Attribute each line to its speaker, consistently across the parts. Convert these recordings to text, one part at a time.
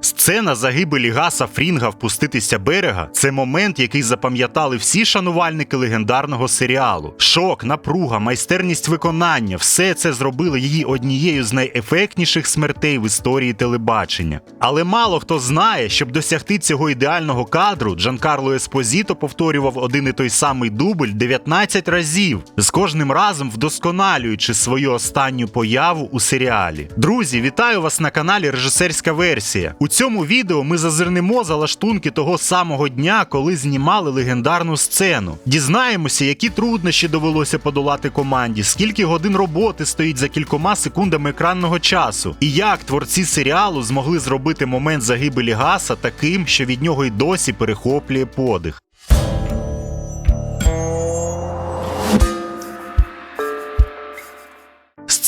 Speaker 1: Сцена загибелі Гаса Фрінга впуститися берега це момент, який запам'ятали всі шанувальники легендарного серіалу. Шок, напруга, майстерність виконання все це зробило її однією з найефектніших смертей в історії телебачення. Але мало хто знає, щоб досягти цього ідеального кадру, Джанкарло Еспозіто повторював один і той самий дубль 19 разів, з кожним разом вдосконалюючи свою останню появу у серіалі. Друзі, вітаю вас на каналі Режисерська версія. У цьому відео ми зазирнемо за лаштунки того самого дня, коли знімали легендарну сцену. Дізнаємося, які труднощі довелося подолати команді, скільки годин роботи стоїть за кількома секундами екранного часу, і як творці серіалу змогли зробити момент загибелі Гаса таким, що від нього й досі перехоплює подих.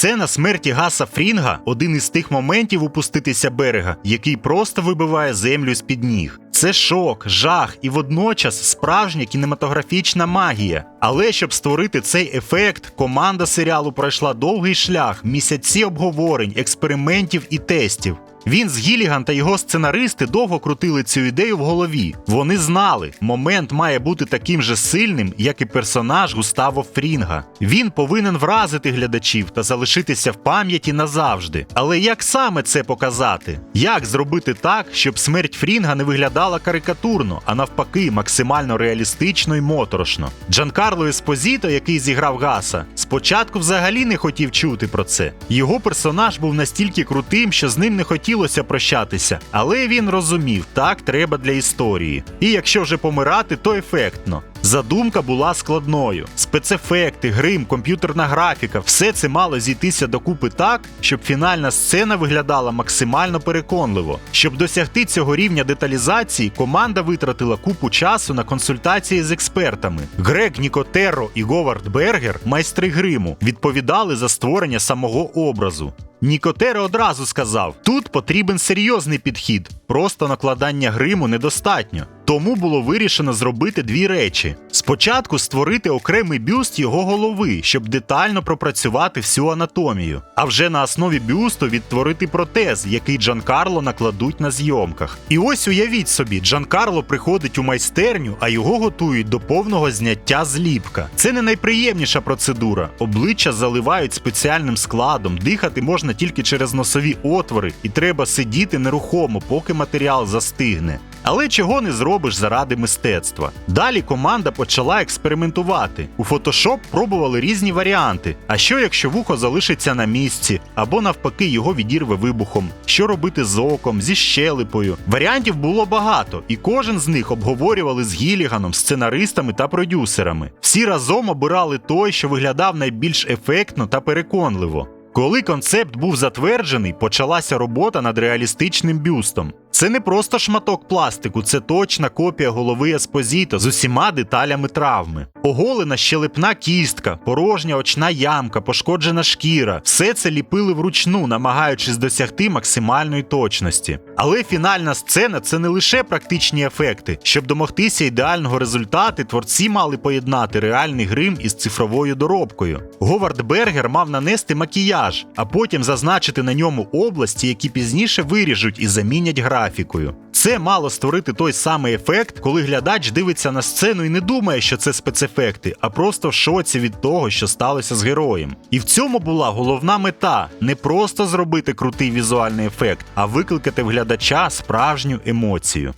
Speaker 1: Сцена смерті Гаса Фрінга один із тих моментів упуститися берега, який просто вибиває землю з під ніг. Це шок, жах і водночас справжня кінематографічна магія. Але щоб створити цей ефект, команда серіалу пройшла довгий шлях, місяці обговорень, експериментів і тестів. Він з Гіліган та його сценаристи довго крутили цю ідею в голові. Вони знали, момент має бути таким же сильним, як і персонаж Густаво Фрінга. Він повинен вразити глядачів та залишитися в пам'яті назавжди. Але як саме це показати? Як зробити так, щоб смерть Фрінга не виглядала карикатурно, а навпаки, максимально реалістично і моторошно? Джанкарло Еспозіто, який зіграв Гаса, спочатку взагалі не хотів чути про це. Його персонаж був настільки крутим, що з ним не хотілося прощатися, але він розумів, так треба для історії. І якщо вже помирати, то ефектно. Задумка була складною. Спецефекти, грим, комп'ютерна графіка все це мало зійтися докупи так, щоб фінальна сцена виглядала максимально переконливо. Щоб досягти цього рівня деталізації, команда витратила купу часу на консультації з експертами. Грег Нікотеро і Говард Бергер, майстри гриму, відповідали за створення самого образу. Нікотеро одразу сказав: тут потрібен серйозний підхід, просто накладання гриму недостатньо. Тому було вирішено зробити дві речі: спочатку створити окремий бюст його голови, щоб детально пропрацювати всю анатомію, а вже на основі бюсту відтворити протез, який Джанкарло накладуть на зйомках. І ось уявіть собі, Джанкарло приходить у майстерню, а його готують до повного зняття зліпка. Це не найприємніша процедура. Обличчя заливають спеціальним складом, дихати можна тільки через носові отвори, і треба сидіти нерухомо, поки матеріал застигне. Але чого не зробиш заради мистецтва. Далі команда почала експериментувати. У Photoshop пробували різні варіанти. А що якщо вухо залишиться на місці, або навпаки його відірве вибухом? Що робити з оком, зі щелепою? Варіантів було багато, і кожен з них обговорювали з Гіліганом, сценаристами та продюсерами. Всі разом обирали той, що виглядав найбільш ефектно та переконливо. Коли концепт був затверджений, почалася робота над реалістичним бюстом. Це не просто шматок пластику, це точна копія голови Еспозіто з усіма деталями травми. Оголена щелепна кістка, порожня очна ямка, пошкоджена шкіра. Все це ліпили вручну, намагаючись досягти максимальної точності. Але фінальна сцена це не лише практичні ефекти. Щоб домогтися ідеального результату, творці мали поєднати реальний грим із цифровою доробкою. Говард Бергер мав нанести макіяж, а потім зазначити на ньому області, які пізніше виріжуть і замінять графікою. Це мало створити той самий ефект, коли глядач дивиться на сцену і не думає, що це спецефекти, а просто в шоці від того, що сталося з героєм. І в цьому була головна мета не просто зробити крутий візуальний ефект, а викликати в глядача справжню емоцію.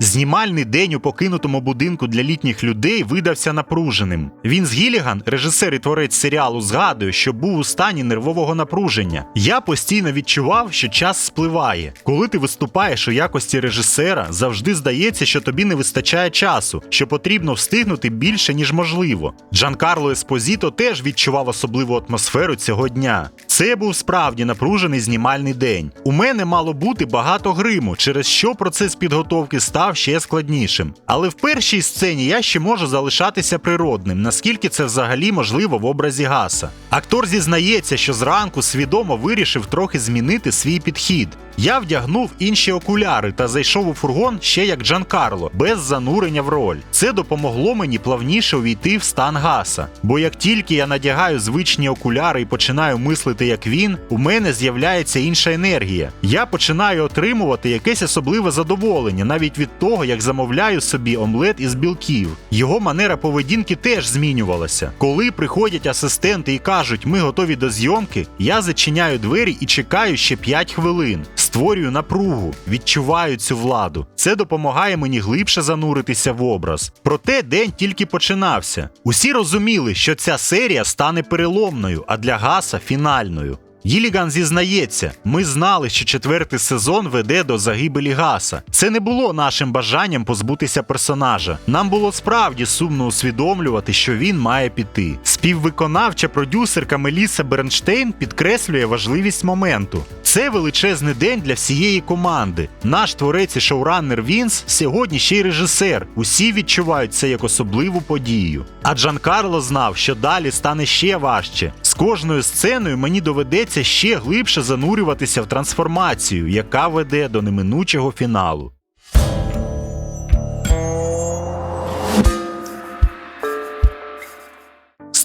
Speaker 1: Знімальний день у покинутому будинку для літніх людей видався напруженим. Він з Гіліган, режисер і творець серіалу, згадує, що був у стані нервового напруження. Я постійно відчував, що час спливає. Коли ти виступаєш у якості режисера, завжди здається, що тобі не вистачає часу, що потрібно встигнути більше, ніж можливо. Джанкарло Еспозіто теж відчував особливу атмосферу цього дня. Це був справді напружений знімальний день. У мене мало бути багато гриму, через що процес підготовки став ще ще складнішим. Але в першій сцені я ще можу залишатися природним, наскільки це взагалі можливо в образі Гаса. Актор зізнається, що зранку свідомо вирішив трохи змінити свій підхід. Я вдягнув інші окуляри та зайшов у фургон ще як Джан Карло, без занурення в роль. Це допомогло мені плавніше увійти в стан Гаса. Бо як тільки я надягаю звичні окуляри і починаю мислити як він, у мене з'являється інша енергія. Я починаю отримувати якесь особливе задоволення навіть від того, як замовляю собі омлет із білків. Його манера поведінки теж змінювалася. Коли приходять асистенти і кажуть, ми готові до зйомки, я зачиняю двері і чекаю ще 5 хвилин. Створюю напругу, відчуваю цю владу. Це допомагає мені глибше зануритися в образ. Проте день тільки починався. Усі розуміли, що ця серія стане переломною, а для Гаса фінальною. Гіліган зізнається, ми знали, що четвертий сезон веде до загибелі Гаса. Це не було нашим бажанням позбутися персонажа. Нам було справді сумно усвідомлювати, що він має піти. Співвиконавча продюсерка Меліса Бернштейн підкреслює важливість моменту. Це величезний день для всієї команди. Наш творець і шоураннер Вінс сьогодні ще й режисер. Усі відчувають це як особливу подію. А Джан Карло знав, що далі стане ще важче. Кожною сценою мені доведеться ще глибше занурюватися в трансформацію, яка веде до неминучого фіналу.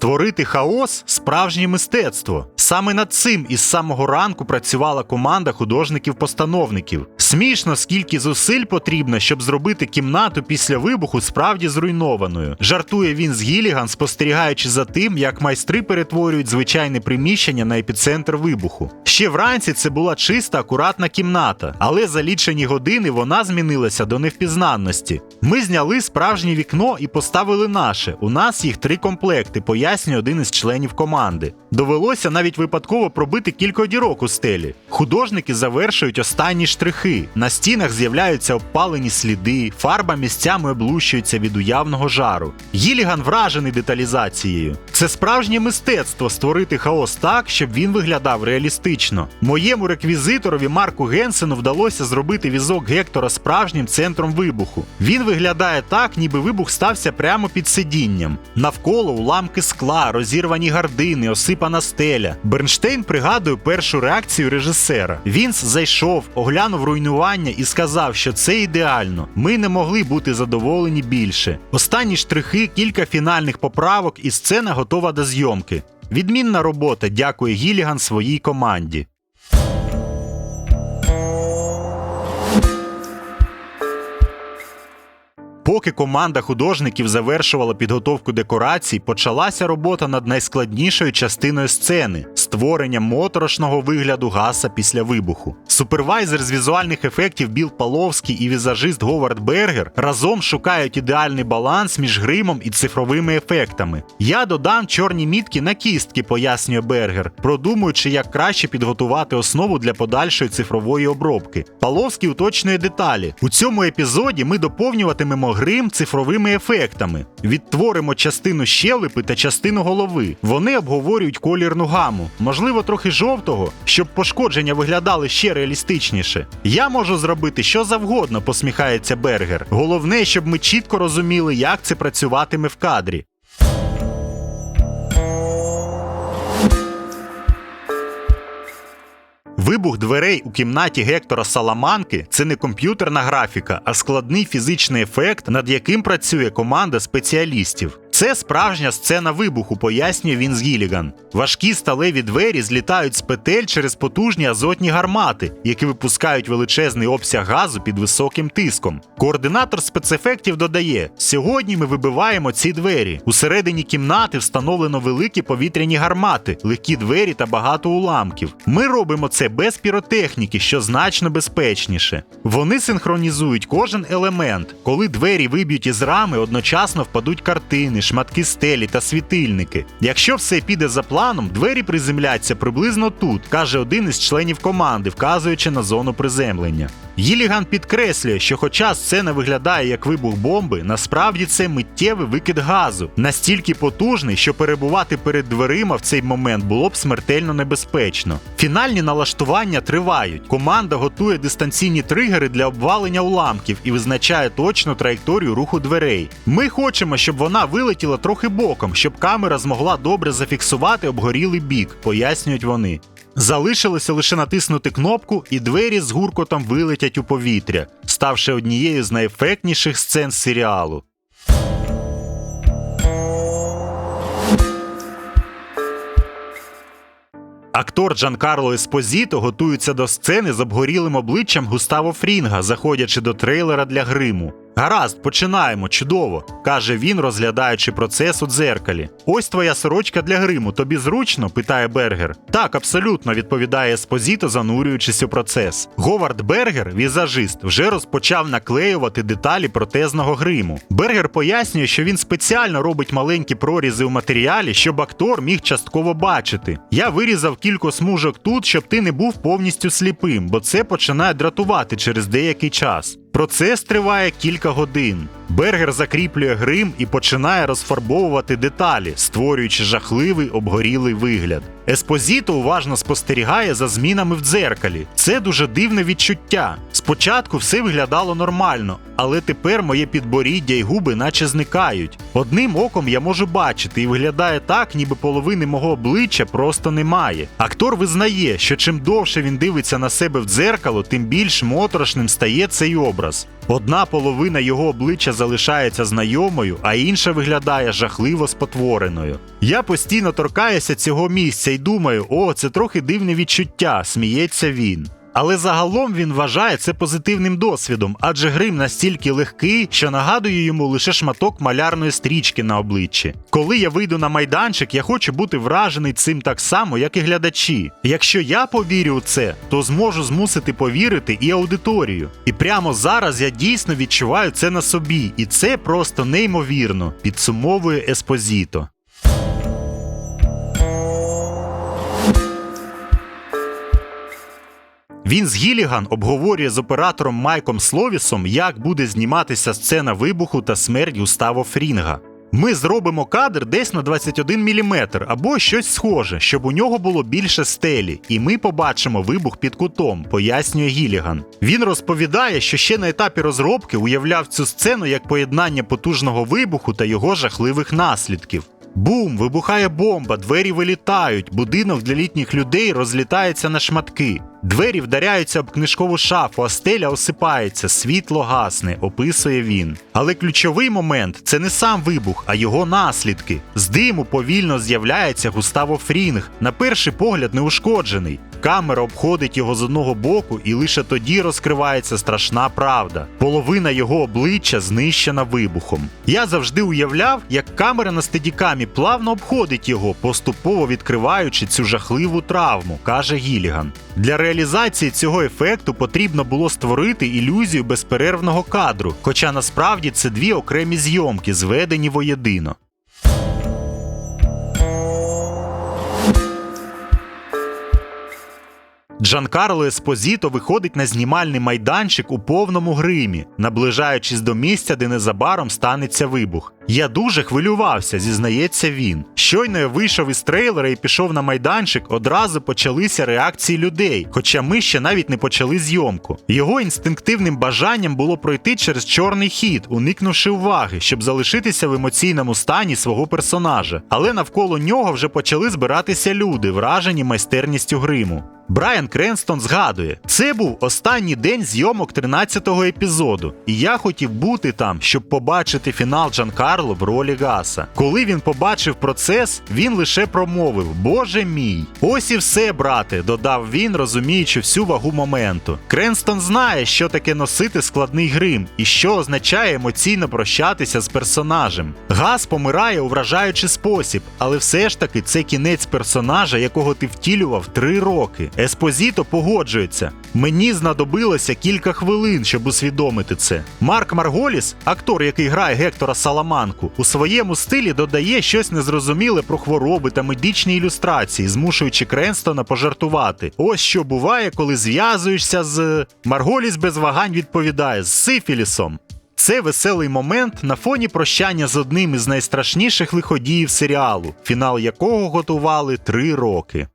Speaker 1: Створити хаос справжнє мистецтво. Саме над цим із самого ранку працювала команда художників-постановників. Смішно, скільки зусиль потрібно, щоб зробити кімнату після вибуху справді зруйнованою. Жартує він з Гіліган, спостерігаючи за тим, як майстри перетворюють звичайне приміщення на епіцентр вибуху. Ще вранці це була чиста, акуратна кімната, але за лічені години вона змінилася до невпізнанності. Ми зняли справжнє вікно і поставили наше. У нас їх три комплекти, пояснює один із членів команди. Довелося навіть випадково пробити кілька дірок у стелі. Художники завершують останні штрихи. На стінах з'являються обпалені сліди, фарба місцями облущується від уявного жару. Гіліган вражений деталізацією. Це справжнє мистецтво створити хаос так, щоб він виглядав реалістично. Моєму реквізиторові Марку Генсену вдалося зробити візок Гектора справжнім центром вибуху. Він виглядає так, ніби вибух стався прямо під сидінням. Навколо уламки скла, розірвані гардини, осипана стеля. Бернштейн пригадує першу реакцію режисера. Вінс зайшов, оглянув руйнування і сказав, що це ідеально. Ми не могли бути задоволені більше. Останні штрихи, кілька фінальних поправок, і сцена готова до зйомки. Відмінна робота, дякує Гіліган своїй команді. Поки команда художників завершувала підготовку декорацій, почалася робота над найскладнішою частиною сцени створенням моторошного вигляду гаса після вибуху. Супервайзер з візуальних ефектів Біл Паловський і візажист Говард Бергер разом шукають ідеальний баланс між гримом і цифровими ефектами. Я додам чорні мітки на кістки, пояснює Бергер, продумуючи, як краще підготувати основу для подальшої цифрової обробки. Паловський уточнює деталі. У цьому епізоді ми доповнюватимемо грим цифровими ефектами. Відтворимо частину щелепи та частину голови. Вони обговорюють колірну гаму, можливо, трохи жовтого, щоб пошкодження виглядали ще реалістичніше. Я можу зробити що завгодно, посміхається Бергер. Головне, щоб ми чітко розуміли, як це працюватиме в кадрі. Вибух дверей у кімнаті Гектора Саламанки це не комп'ютерна графіка, а складний фізичний ефект, над яким працює команда спеціалістів. Це справжня сцена вибуху, пояснює він з Гіліган. Важкі сталеві двері злітають з петель через потужні азотні гармати, які випускають величезний обсяг газу під високим тиском. Координатор спецефектів додає: сьогодні ми вибиваємо ці двері. Усередині кімнати встановлено великі повітряні гармати, легкі двері та багато уламків. Ми робимо це без піротехніки, що значно безпечніше. Вони синхронізують кожен елемент. Коли двері виб'ють із рами, одночасно впадуть картини, шматки стелі та світильники. Якщо все піде за планом, двері приземляться приблизно тут, каже один із членів команди, вказуючи на зону приземлення. Гіліган підкреслює, що хоча сцена виглядає як вибух бомби, насправді це миттєвий викид газу, настільки потужний, що перебувати перед дверима в цей момент було б смертельно небезпечно. Фінальні налаштування тривають. Команда готує дистанційні тригери для обвалення уламків і визначає точну траєкторію руху дверей. Ми хочемо, щоб вона вилетіла трохи боком, щоб камера змогла добре зафіксувати обгорілий бік, пояснюють вони. Залишилося лише натиснути кнопку, і двері з гуркотом вилетять у повітря, ставши однією з найефектніших сцен серіалу. Актор Джанкарло Еспозіто готується до сцени з обгорілим обличчям Густаво Фрінга, заходячи до трейлера для гриму. Гаразд, починаємо, чудово, каже він, розглядаючи процес у дзеркалі. Ось твоя сорочка для гриму. Тобі зручно? питає Бергер. Так, абсолютно, відповідає Еспозіто, занурюючись у процес. Говард Бергер, візажист, вже розпочав наклеювати деталі протезного гриму. Бергер пояснює, що він спеціально робить маленькі прорізи у матеріалі, щоб актор міг частково бачити. Я вирізав кілька смужок тут, щоб ти не був повністю сліпим, бо це починає дратувати через деякий час. Процес триває кілька годин. Бергер закріплює грим і починає розфарбовувати деталі, створюючи жахливий обгорілий вигляд. Еспозіто уважно спостерігає за змінами в дзеркалі. Це дуже дивне відчуття. Спочатку все виглядало нормально, але тепер моє підборіддя і губи наче зникають. Одним оком я можу бачити і виглядає так, ніби половини мого обличчя просто немає. Актор визнає, що чим довше він дивиться на себе в дзеркало, тим більш моторошним стає цей образ. Одна половина його обличчя залишається знайомою, а інша виглядає жахливо спотвореною. Я постійно торкаюся цього місця і думаю, о, це трохи дивне відчуття, сміється він. Але загалом він вважає це позитивним досвідом, адже грим настільки легкий, що нагадує йому лише шматок малярної стрічки на обличчі. Коли я вийду на майданчик, я хочу бути вражений цим так само, як і глядачі. Якщо я повірю у це, то зможу змусити повірити і аудиторію. І прямо зараз я дійсно відчуваю це на собі, і це просто неймовірно, підсумовує Еспозіто. Він з Гіліган обговорює з оператором Майком Словісом, як буде зніматися сцена вибуху та смерть Густаво Фрінга. Ми зробимо кадр десь на 21 мм або щось схоже, щоб у нього було більше стелі, і ми побачимо вибух під кутом, пояснює Гіліган. Він розповідає, що ще на етапі розробки уявляв цю сцену як поєднання потужного вибуху та його жахливих наслідків. Бум! Вибухає бомба, двері вилітають, будинок для літніх людей розлітається на шматки. Двері вдаряються об книжкову шафу, а стеля осипається, світло гасне, описує він. Але ключовий момент це не сам вибух, а його наслідки. З диму повільно з'являється Густаво Фрінг, на перший погляд неушкоджений. Камера обходить його з одного боку, і лише тоді розкривається страшна правда. Половина його обличчя знищена вибухом. Я завжди уявляв, як камера на стедікамі плавно обходить його, поступово відкриваючи цю жахливу травму, каже Гіліган. Для реалізації цього ефекту потрібно було створити ілюзію безперервного кадру, хоча насправді це дві окремі зйомки, зведені воєдино. Джанкарло Еспозіто виходить на знімальний майданчик у повному гримі, наближаючись до місця, де незабаром станеться вибух. Я дуже хвилювався, зізнається він. Щойно я вийшов із трейлера і пішов на майданчик, одразу почалися реакції людей, хоча ми ще навіть не почали зйомку. Його інстинктивним бажанням було пройти через чорний хід, уникнувши уваги, щоб залишитися в емоційному стані свого персонажа. Але навколо нього вже почали збиратися люди, вражені майстерністю гриму. Брайан Кренстон згадує, це був останній день зйомок 13-го епізоду, і я хотів бути там, щоб побачити фінал Джанкарло в ролі Гаса. Коли він побачив процес, він лише промовив: Боже мій! Ось і все, брате, додав він, розуміючи всю вагу моменту. Кренстон знає, що таке носити складний грим і що означає емоційно прощатися з персонажем. Гас помирає у вражаючий спосіб, але все ж таки це кінець персонажа, якого ти втілював три роки. Еспозіто погоджується. Мені знадобилося кілька хвилин, щоб усвідомити це. Марк Марголіс, актор, який грає Гектора Саламанку, у своєму стилі додає щось незрозуміле про хвороби та медичні ілюстрації, змушуючи Кренстона пожартувати. Ось що буває, коли зв'язуєшся з. Марголіс без вагань відповідає з сифілісом. Це веселий момент на фоні прощання з одним із найстрашніших лиходіїв серіалу, фінал якого готували три роки.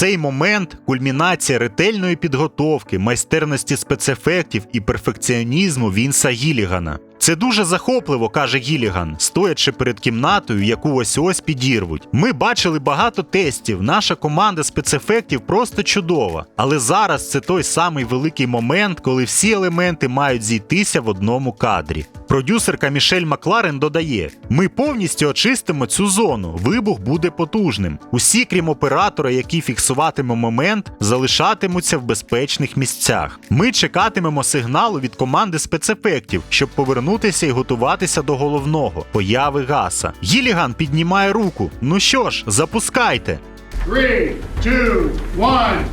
Speaker 1: Цей момент кульмінація ретельної підготовки, майстерності спецефектів і перфекціонізму Вінса Гілігана. Це дуже захопливо, каже Гіліган, стоячи перед кімнатою, яку ось ось підірвуть. Ми бачили багато тестів. Наша команда спецефектів просто чудова. Але зараз це той самий великий момент, коли всі елементи мають зійтися в одному кадрі. Продюсерка Мішель Макларен додає: ми повністю очистимо цю зону. Вибух буде потужним. Усі, крім оператора, який фіксуватиме момент, залишатимуться в безпечних місцях. Ми чекатимемо сигналу від команди спецефектів, щоб повернутися і готуватися до головного появи гаса. Гіліган піднімає руку. Ну що ж, запускайте.
Speaker 2: Three, two, one.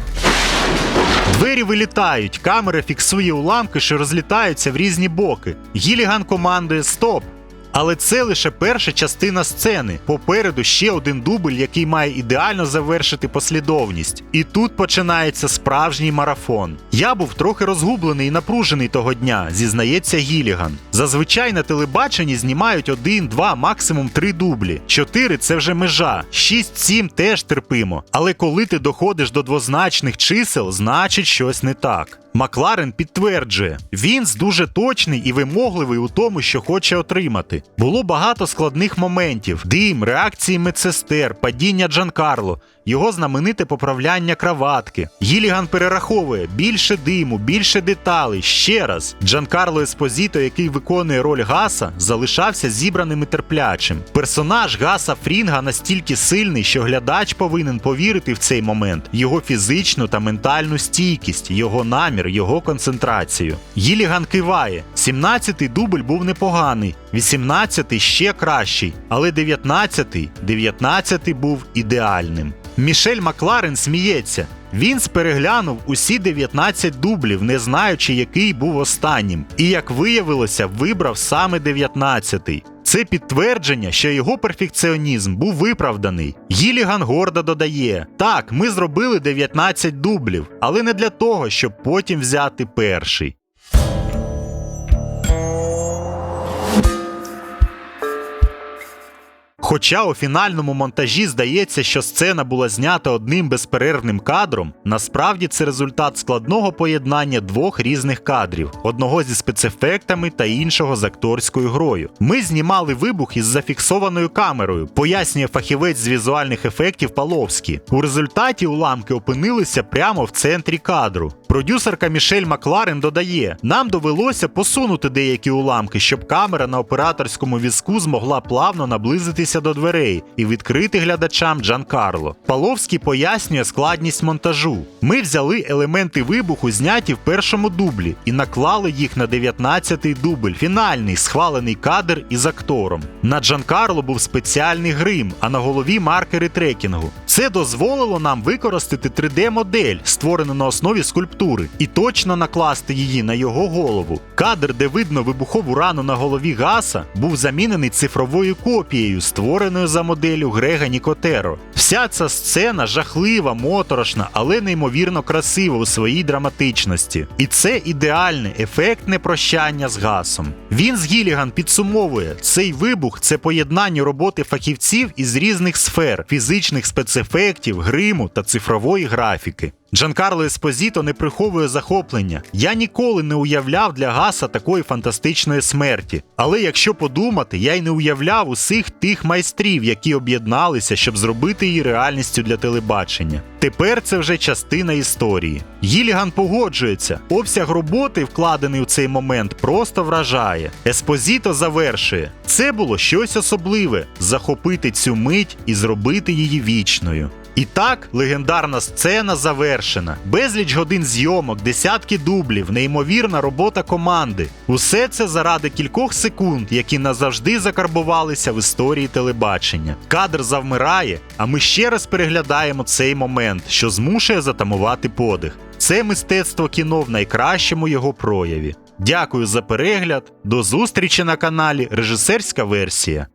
Speaker 1: Двері вилітають, камера фіксує уламки, що розлітаються в різні боки. Гіліган командує Стоп. Але це лише перша частина сцени. Попереду ще один дубль, який має ідеально завершити послідовність. І тут починається справжній марафон. Я був трохи розгублений і напружений того дня, зізнається Гіліган. Зазвичай на телебаченні знімають один, два, максимум три дублі. Чотири це вже межа, шість-сім теж терпимо. Але коли ти доходиш до двозначних чисел, значить щось не так. Макларен підтверджує, Вінс дуже точний і вимогливий у тому, що хоче отримати. Було багато складних моментів: дим, реакції медсестер, падіння Джанкарло, його знамените поправляння краватки. Гіліган перераховує більше диму, більше деталей. Ще раз. Джанкарло Еспозіто, який виконує роль Гаса, залишався зібраним і терплячим. Персонаж Гаса Фрінга настільки сильний, що глядач повинен повірити в цей момент, його фізичну та ментальну стійкість, його намір, його концентрацію. Гіліган киває. 17-й дубль був непоганий, 18-й ще кращий, але 19-й, 19-й був ідеальним. Мішель Макларен сміється. Вінс переглянув усі 19 дублів, не знаючи, який був останнім, і як виявилося, вибрав саме 19-й. Це підтвердження, що його перфекціонізм був виправданий. Гіліган гордо додає: так, ми зробили 19 дублів, але не для того, щоб потім взяти перший. Хоча у фінальному монтажі здається, що сцена була знята одним безперервним кадром, насправді це результат складного поєднання двох різних кадрів: одного зі спецефектами та іншого з акторською грою. Ми знімали вибух із зафіксованою камерою, пояснює фахівець з візуальних ефектів Паловський. У результаті уламки опинилися прямо в центрі кадру. Продюсерка Мішель Макларен додає: нам довелося посунути деякі уламки, щоб камера на операторському візку змогла плавно наблизитися до дверей і відкрити глядачам Джан Карло. Паловський пояснює складність монтажу. Ми взяли елементи вибуху, зняті в першому дублі, і наклали їх на 19-й дубль, фінальний схвалений кадр із актором. На Джан Карло був спеціальний грим, а на голові маркери трекінгу. Це дозволило нам використати 3D-модель, створену на основі скульптури, і точно накласти її на його голову. Кадр, де видно вибухову рану на голові Гаса, був замінений цифровою копією, створеною за моделлю Грега Нікотеро. Вся ця сцена жахлива, моторошна, але неймовірно красива у своїй драматичності. І це ідеальне, ефектне прощання з гасом. Він з Гіліган підсумовує, цей вибух це поєднання роботи фахівців із різних сфер, фізичних спецефектів, гриму та цифрової графіки. Джанкарло Еспозіто не приховує захоплення. Я ніколи не уявляв для Гаса такої фантастичної смерті. Але якщо подумати, я й не уявляв усіх тих майстрів, які об'єдналися, щоб зробити її реальністю для телебачення. Тепер це вже частина історії. Гіліган погоджується, обсяг роботи, вкладений у цей момент, просто вражає. Еспозіто завершує. Це було щось особливе захопити цю мить і зробити її вічною. І так, легендарна сцена завершена. Безліч годин зйомок, десятки дублів, неймовірна робота команди. Усе це заради кількох секунд, які назавжди закарбувалися в історії телебачення. Кадр завмирає, а ми ще раз переглядаємо цей момент, що змушує затамувати подих. Це мистецтво кіно в найкращому його прояві. Дякую за перегляд. До зустрічі на каналі Режисерська версія.